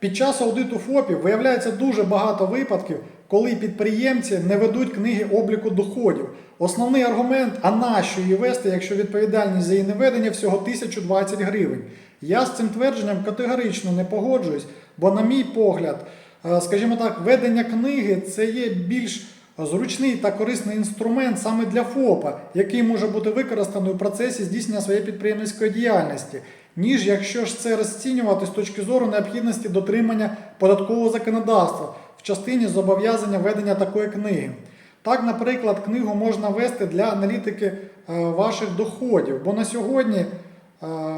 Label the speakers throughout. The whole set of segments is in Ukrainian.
Speaker 1: Під час аудиту ФОПів виявляється дуже багато випадків, коли підприємці не ведуть книги обліку доходів. Основний аргумент, а нащо її вести, якщо відповідальність за її неведення всього 1020 гривень. Я з цим твердженням категорично не погоджуюсь, бо, на мій погляд, е, скажімо так, ведення книги це є більш зручний та корисний інструмент саме для ФОПа, який може бути використаний у процесі здійснення своєї підприємницької діяльності, ніж якщо ж це розцінювати з точки зору необхідності дотримання податкового законодавства в частині зобов'язання ведення такої книги. Так, наприклад, книгу можна вести для аналітики е, ваших доходів, бо на сьогодні е,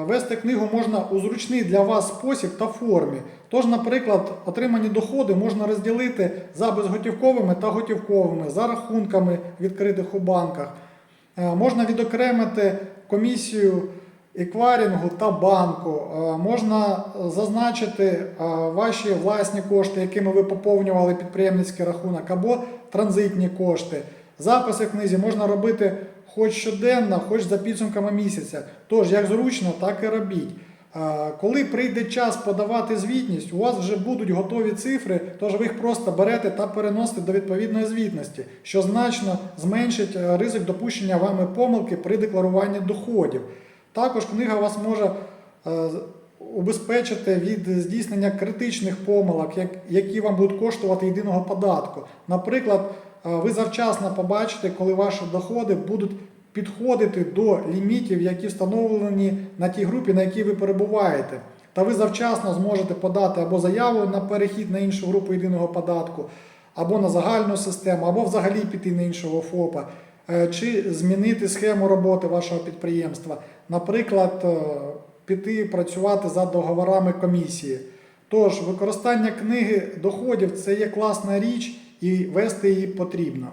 Speaker 1: вести книгу можна у зручний для вас спосіб та формі. Тож, наприклад, отримані доходи можна розділити за безготівковими та готівковими, за рахунками відкритих у банках. Е, Можна відокремити комісію еквайрингу та банку. Е, Можна зазначити е, ваші власні кошти, якими ви поповнювали підприємницький рахунок, або транзитні кошти. Записи в книзі можна робити хоч щоденно, хоч за підсумками місяця. Тож, як зручно, так і робіть. Е, Коли прийде час подавати звітність, у вас вже будуть готові цифри, тож ви їх просто берете та переносите до відповідної звітності, що значно зменшить ризик допущення вами помилки при декларуванні доходів. Також книга вас може е, убезпечити від здійснення критичних помилок, які вам будуть коштувати єдиного податку. Наприклад, е, ви завчасно побачите, коли ваші доходи будуть підходити до лімітів, які встановлені на тій групі, на якій ви перебуваєте. Та ви завчасно зможете подати або заяву на перехід на іншу групу єдиного податку, або на загальну систему, або взагалі піти на іншого ФОПа, чи змінити схему роботи вашого підприємства. Наприклад, е, піти працювати за договорами комісії. Тож, використання книги доходів це є класна річ і вести її потрібно.